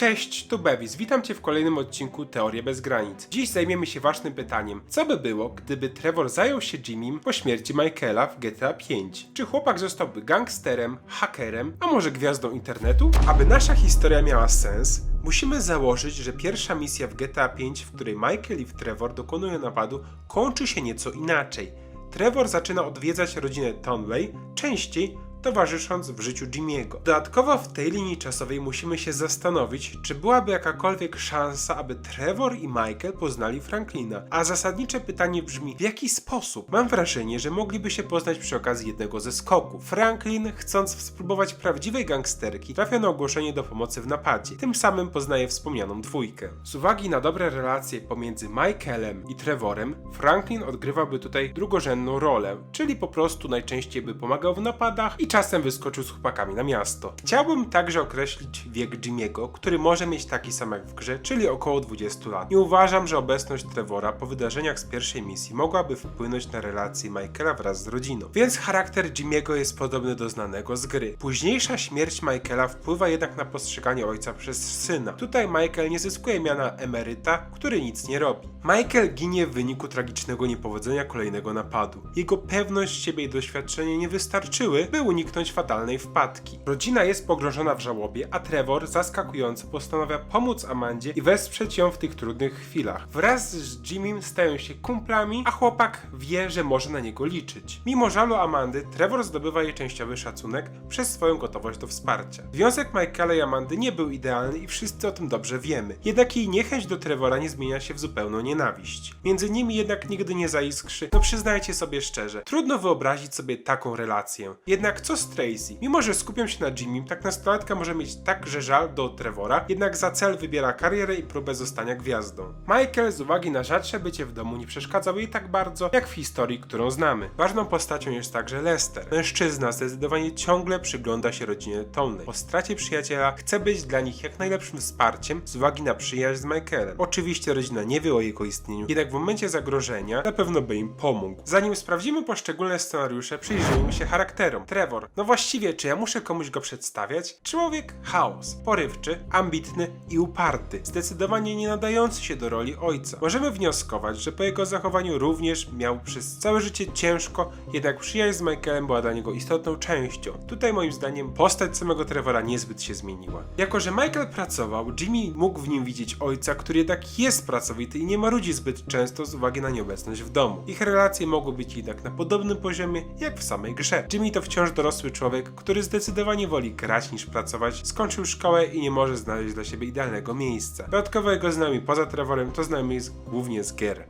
Cześć, tu Bevis. Witam Cię w kolejnym odcinku Teorie bez granic. Dziś zajmiemy się ważnym pytaniem. Co by było, gdyby Trevor zajął się Jimmym po śmierci Michaela w GTA 5? Czy chłopak zostałby gangsterem, hakerem, a może gwiazdą internetu? Aby nasza historia miała sens, musimy założyć, że pierwsza misja w GTA 5, w której Michael i Trevor dokonują napadu, kończy się nieco inaczej. Trevor zaczyna odwiedzać rodzinę Tonley częściej, towarzysząc w życiu Jimmy'ego. Dodatkowo w tej linii czasowej musimy się zastanowić, czy byłaby jakakolwiek szansa, aby Trevor i Michael poznali Franklina. A zasadnicze pytanie brzmi, w jaki sposób? Mam wrażenie, że mogliby się poznać przy okazji jednego ze skoków. Franklin, chcąc spróbować prawdziwej gangsterki, trafia na ogłoszenie do pomocy w napadzie. Tym samym poznaje wspomnianą dwójkę. Z uwagi na dobre relacje pomiędzy Michaelem i Trevorem, Franklin odgrywałby tutaj drugorzędną rolę, czyli po prostu najczęściej by pomagał w napadach i czasem wyskoczył z chłopakami na miasto. Chciałbym także określić wiek Jimmy'ego, który może mieć taki sam jak w grze, czyli około 20 lat. Nie uważam, że obecność Trevora po wydarzeniach z pierwszej misji mogłaby wpłynąć na relacje Michaela wraz z rodziną. Więc charakter Jimmy'ego jest podobny do znanego z gry. Późniejsza śmierć Michaela wpływa jednak na postrzeganie ojca przez syna. Tutaj Michael nie zyskuje miana emeryta, który nic nie robi. Michael ginie w wyniku tragicznego niepowodzenia kolejnego napadu. Jego pewność siebie i doświadczenie nie wystarczyły, by uniknąć fatalnej wpadki. Rodzina jest pogrążona w żałobie, a Trevor zaskakująco postanawia pomóc Amandzie i wesprzeć ją w tych trudnych chwilach. Wraz z Jimmym stają się kumplami, a chłopak wie, że może na niego liczyć. Mimo żalu Amandy, Trevor zdobywa jej częściowy szacunek przez swoją gotowość do wsparcia. Związek Michaela i Amandy nie był idealny i wszyscy o tym dobrze wiemy. Jednak jej niechęć do Trevora nie zmienia się w zupełną nienawiść. Między nimi jednak nigdy nie zaiskrzy, no przyznajcie sobie szczerze, trudno wyobrazić sobie taką relację. Jednak co Tracy? Mimo, że skupiam się na Jimmym, tak nastolatka może mieć także żal do Trevora, jednak za cel wybiera karierę i próbę zostania gwiazdą. Michael z uwagi na rzadsze bycie w domu nie przeszkadzał jej tak bardzo, jak w historii, którą znamy. Ważną postacią jest także Lester. Mężczyzna zdecydowanie ciągle przygląda się rodzinie Tony. Po stracie przyjaciela chce być dla nich jak najlepszym wsparciem z uwagi na przyjaźń z Michaelem. Oczywiście rodzina nie wie o jego istnieniu, jednak w momencie zagrożenia na pewno by im pomógł. Zanim sprawdzimy poszczególne scenariusze, przyjrzyjmy się charakterom. Trevor. No właściwie, czy ja muszę komuś go przedstawiać? Człowiek chaos, porywczy, ambitny i uparty. Zdecydowanie nie nadający się do roli ojca. Możemy wnioskować, że po jego zachowaniu również miał przez całe życie ciężko, jednak przyjaźń z Michaelem była dla niego istotną częścią. Tutaj moim zdaniem postać samego Trevora niezbyt się zmieniła. Jako, że Michael pracował, Jimmy mógł w nim widzieć ojca, który jednak jest pracowity i nie marudzi zbyt często z uwagi na nieobecność w domu. Ich relacje mogły być jednak na podobnym poziomie jak w samej grze. Jimmy to wciąż dorosły człowiek, który zdecydowanie woli grać niż pracować, skończył szkołę i nie może znaleźć dla siebie idealnego miejsca. Dodatkowo jego znajomi poza Trevorem to znajomi jest głównie z gier.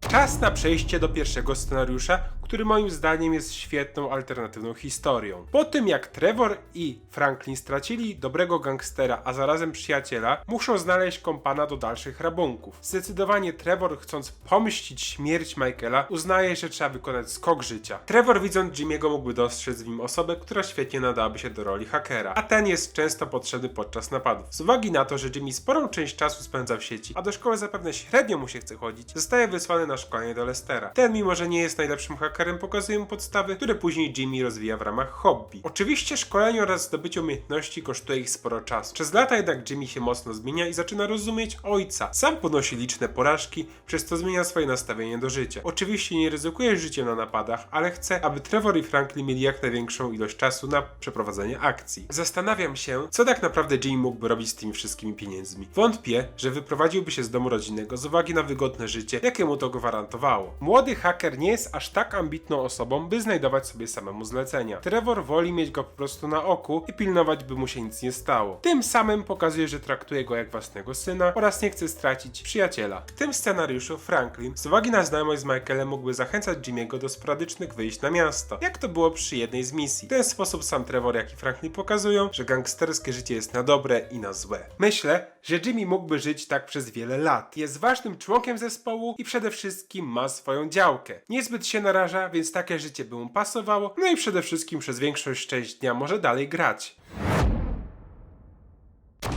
Czas na przejście do pierwszego scenariusza, który moim zdaniem jest świetną alternatywną historią. Po tym jak Trevor i Franklin stracili dobrego gangstera, a zarazem przyjaciela, muszą znaleźć kompana do dalszych rabunków. Zdecydowanie Trevor, chcąc pomścić śmierć Michaela, uznaje, że trzeba wykonać skok życia. Trevor widząc Jimmy'ego mógłby dostrzec w nim osobę, która świetnie nadałaby się do roli hakera, a ten jest często potrzebny podczas napadów. Z uwagi na to, że Jimmy sporą część czasu spędza w sieci, a do szkoły zapewne średnio mu się chce chodzić, zostaje wysłany na szkolenie do Lestera. Ten, mimo że nie jest najlepszym hakerem, pokazuje mu podstawy, które później Jimmy rozwija w ramach hobby. Oczywiście szkolenie oraz zdobycie umiejętności kosztuje ich sporo czasu. Przez lata jednak Jimmy się mocno zmienia i zaczyna rozumieć ojca. Sam ponosi liczne porażki, przez co zmienia swoje nastawienie do życia. Oczywiście nie ryzykuje życiem na napadach, ale chce, aby Trevor i Franklin mieli jak największą ilość czasu na przeprowadzenie akcji. Zastanawiam się, co tak naprawdę Jimmy mógłby robić z tymi wszystkimi pieniędzmi. Wątpię, że wyprowadziłby się z domu rodzinnego z uwagi na wygodne życie, jakie mu to gwarantowało. Młody haker nie jest aż tak ambitną osobą, by znajdować sobie samemu zlecenia. Trevor woli mieć go po prostu na oku i pilnować, by mu się nic nie stało. Tym samym pokazuje, że traktuje go jak własnego syna oraz nie chce stracić przyjaciela. W tym scenariuszu Franklin, z uwagi na znajomość z Michaelem, mógłby zachęcać Jimmy'ego do sporadycznych wyjść na miasto, jak to było przy jednej z misji. W ten sposób sam Trevor, jak i Franklin pokazują, że gangsterskie życie jest na dobre i na złe. Myślę, że Jimmy mógłby żyć tak przez wiele lat. Jest ważnym członkiem zespołu i przede wszystkim ma swoją działkę. Niezbyt się naraża, więc takie życie by mu pasowało, no i przede wszystkim przez większość część dnia może dalej grać.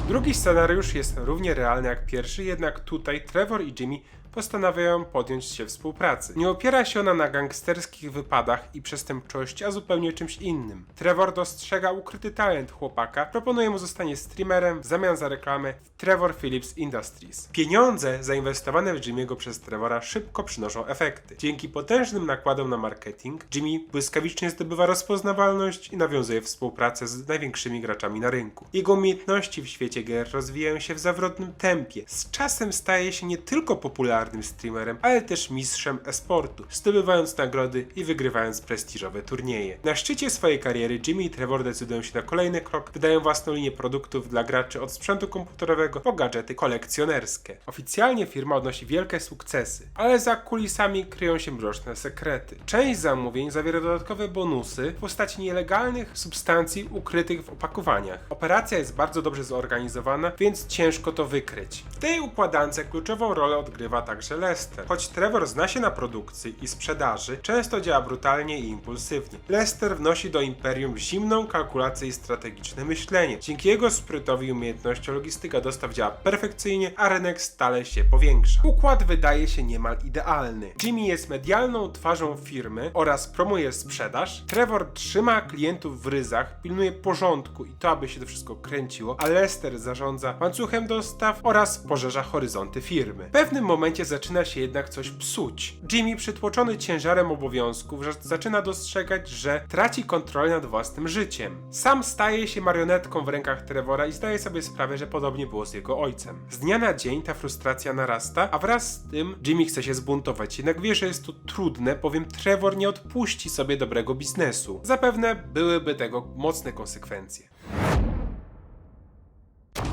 Drugi scenariusz jest równie realny jak pierwszy, jednak tutaj Trevor i Jimmy postanawiają podjąć się współpracy. Nie opiera się ona na gangsterskich wypadach i przestępczości, a zupełnie czymś innym. Trevor dostrzega ukryty talent chłopaka, proponuje mu zostanie streamerem w zamian za reklamę w Trevor Phillips Industries. Pieniądze zainwestowane w Jimmy'ego przez Trevora szybko przynoszą efekty. Dzięki potężnym nakładom na marketing, Jimmy błyskawicznie zdobywa rozpoznawalność i nawiązuje współpracę z największymi graczami na rynku. Jego umiejętności w świecie gier rozwijają się w zawrotnym tempie. Z czasem staje się nie tylko popularnym streamerem, ale też mistrzem e-sportu, zdobywając nagrody i wygrywając prestiżowe turnieje. Na szczycie swojej kariery Jimmy i Trevor decydują się na kolejny krok, wydają własną linię produktów dla graczy od sprzętu komputerowego po gadżety kolekcjonerskie. Oficjalnie firma odnosi wielkie sukcesy, ale za kulisami kryją się mroczne sekrety. Część zamówień zawiera dodatkowe bonusy w postaci nielegalnych substancji ukrytych w opakowaniach. Operacja jest bardzo dobrze zorganizowana, więc ciężko to wykryć. W tej układance kluczową rolę odgrywa także Lester. Choć Trevor zna się na produkcji i sprzedaży, często działa brutalnie i impulsywnie. Lester wnosi do imperium zimną kalkulację i strategiczne myślenie. Dzięki jego sprytowi i umiejętnościom logistyka dostaw działa perfekcyjnie, a rynek stale się powiększa. Układ wydaje się niemal idealny. Jimmy jest medialną twarzą firmy oraz promuje sprzedaż. Trevor trzyma klientów w ryzach, pilnuje porządku i to, aby się to wszystko kręciło, a Lester zarządza łańcuchem dostaw oraz pożerza horyzonty firmy. W pewnym momencie zaczyna się jednak coś psuć. Jimmy, przytłoczony ciężarem obowiązków, zaczyna dostrzegać, że traci kontrolę nad własnym życiem. Sam staje się marionetką w rękach Trevora i zdaje sobie sprawę, że podobnie było z jego ojcem. Z dnia na dzień ta frustracja narasta, a wraz z tym Jimmy chce się zbuntować, jednak wie, że jest to trudne, bowiem Trevor nie odpuści sobie dobrego biznesu. Zapewne byłyby tego mocne konsekwencje.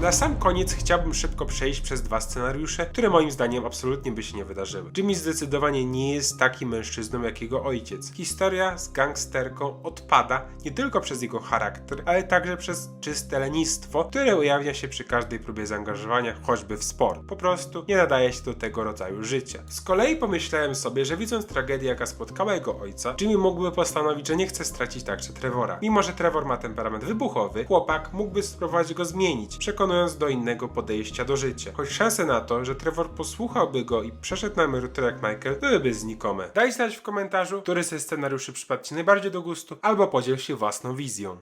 Na sam koniec chciałbym szybko przejść przez dwa scenariusze, które moim zdaniem absolutnie by się nie wydarzyły. Jimmy zdecydowanie nie jest takim mężczyzną jak jego ojciec. Historia z gangsterką odpada nie tylko przez jego charakter, ale także przez czyste lenistwo, które ujawnia się przy każdej próbie zaangażowania, choćby w sport. Po prostu nie nadaje się do tego rodzaju życia. Z kolei pomyślałem sobie, że widząc tragedię, jaka spotkała jego ojca, Jimmy mógłby postanowić, że nie chce stracić także Trevora. Mimo, że Trevor ma temperament wybuchowy, chłopak mógłby spróbować go zmienić, do innego podejścia do życia. Choć szanse na to, że Trevor posłuchałby go i przeszedł na emeryturę jak Michael, byłyby znikome. Daj znać w komentarzu, który ze scenariuszy przypadł Ci najbardziej do gustu, albo podziel się własną wizją.